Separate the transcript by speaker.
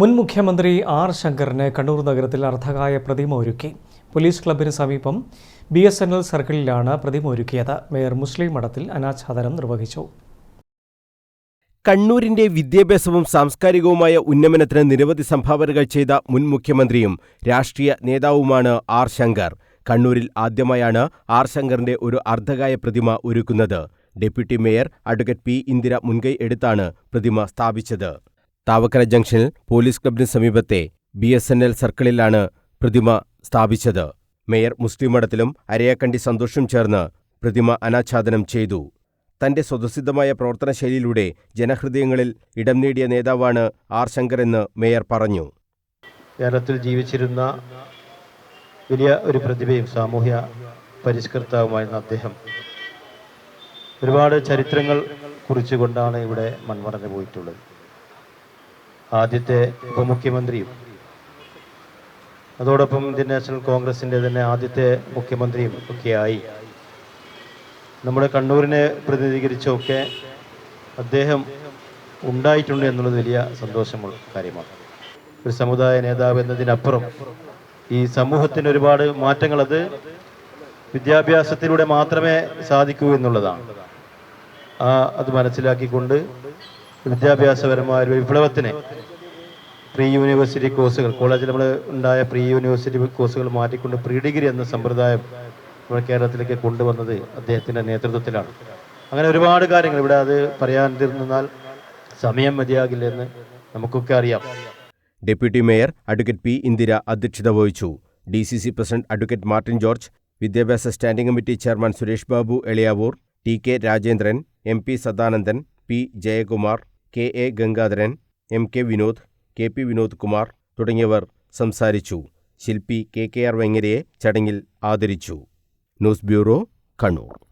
Speaker 1: മുൻ മുഖ്യമന്ത്രി ആർ ശങ്കറിന് കണ്ണൂർ നഗരത്തിൽ അർദ്ധകായ പ്രതിമ ഒരുക്കി. പോലീസ് ക്ലബിന് സമീപം ബി എസ് എൻ എൽ സർക്കിളിലാണ് പ്രതിമ ഒരുക്കിയത്. മേയർ മുസ്ലിം മഠത്തിൽ അനാച്ഛാദനം നിർവഹിച്ചു.
Speaker 2: കണ്ണൂരിന്റെ വിദ്യാഭ്യാസവും സാംസ്കാരികവുമായ ഉന്നമനത്തിന് നിരവധി സംഭാവനകൾ ചെയ്ത മുൻ മുഖ്യമന്ത്രിയും രാഷ്ട്രീയ നേതാവുമാണ് ആർ ശങ്കർ. കണ്ണൂരിൽ ആദ്യമായാണ് ആർ ശങ്കറിന്റെ ഒരു അർദ്ധകായ പ്രതിമ ഒരുക്കുന്നത്. Deputy mayor advocate P Indira മുൻകൈ എടുത്താണ് പ്രതിമ സ്ഥാപിച്ചത്. താവക്കര ജംഗ്ഷനിൽ പോലീസ് ക്ലബിന് സമീപത്തെ ബി എസ് എൻ എൽ സർക്കിളിലാണ് പ്രതിമ സ്ഥാപിച്ചത്. മേയർ മുസ്ലിം മഠത്തിലും അരയാക്കണ്ടി സന്തോഷും ചേർന്ന് പ്രതിമ അനാച്ഛാദനം ചെയ്തു. തന്റെ സ്വതസിദ്ധമായ പ്രവർത്തന ശൈലിയിലൂടെ ജനഹൃദയങ്ങളിൽ ഇടം നേടിയ നേതാവാണ് ആർ ശങ്കർ എന്ന് മേയർ പറഞ്ഞു.
Speaker 3: കേരളത്തിൽ ജീവിച്ചിരുന്ന വലിയ ഒരു പ്രതിഭയും സാമൂഹ്യ പരിഷ്കർത്താവുമായിരുന്ന അദ്ദേഹം ഒരുപാട് ചരിത്രങ്ങൾ കുറിച്ചുകൊണ്ടാണ് ഇവിടെ മൺമറഞ്ഞു പോയിട്ടുള്ളത്. ആദ്യത്തെ ഉപമുഖ്യമന്ത്രിയും. അതോടൊപ്പം ഇന്ത്യൻ നാഷണൽ കോൺഗ്രസിന്റെ തന്നെ ആദ്യത്തെ മുഖ്യമന്ത്രിയും ഒക്കെയായി. നമ്മുടെ കണ്ണൂരിനെ പ്രതിനിധീകരിച്ചൊക്കെ അദ്ദേഹം ഉണ്ടായിട്ടുണ്ട് എന്നുള്ളത് വലിയ സന്തോഷമുള്ള കാര്യമാണ്. ഒരു സമുദായ നേതാവ് എന്നതിനപ്പുറം ഈ സമൂഹത്തിന് ഒരുപാട് മാറ്റങ്ങൾ അത് വിദ്യാഭ്യാസത്തിലൂടെ മാത്രമേ സാധിക്കൂ എന്നുള്ളതാണ്. ആ അത് മനസ്സിലാക്കിക്കൊണ്ട് വിദ്യാഭ്യാസപരമായ ഒരു വിപ്ലവത്തിനെ പ്രീ യൂണിവേഴ്സിറ്റി കോഴ്സുകൾ കോളേജിൽ നമ്മൾ ഉണ്ടായ പ്രീ യൂണിവേഴ്സിറ്റി കോഴ്സുകൾ മാറ്റിക്കൊണ്ട് പ്രീ ഡിഗ്രി എന്ന സമ്പ്രദായം നമ്മുടെ കേരളത്തിലേക്ക് കൊണ്ടുവന്നത് അദ്ദേഹത്തിന്റെ നേതൃത്വത്തിലാണ്. അങ്ങനെ ഒരുപാട് കാര്യങ്ങൾ ഇവിടെ അത് പറയാതിരുന്നാൽ സമയം മതിയാകില്ലെന്ന് നമുക്കൊക്കെ അറിയാം.
Speaker 2: Deputy mayor advocate P Indira അധ്യക്ഷത വഹിച്ചു. D C C president advocate Martin George വിദ്യാഭ്യാസ standing committee chairman Suresh Babu Eliyavoor T K Rajendran M P Sadanandan P Jayakumar K A Gangadharan M K Vinod K P Vinod Kumar തുടങ്ങിയവർ സംസാരിച്ചു. ശില്പി K K R വെങ്ങരയെ ചടങ്ങിൽ ആദരിച്ചു. News bureau Kannur.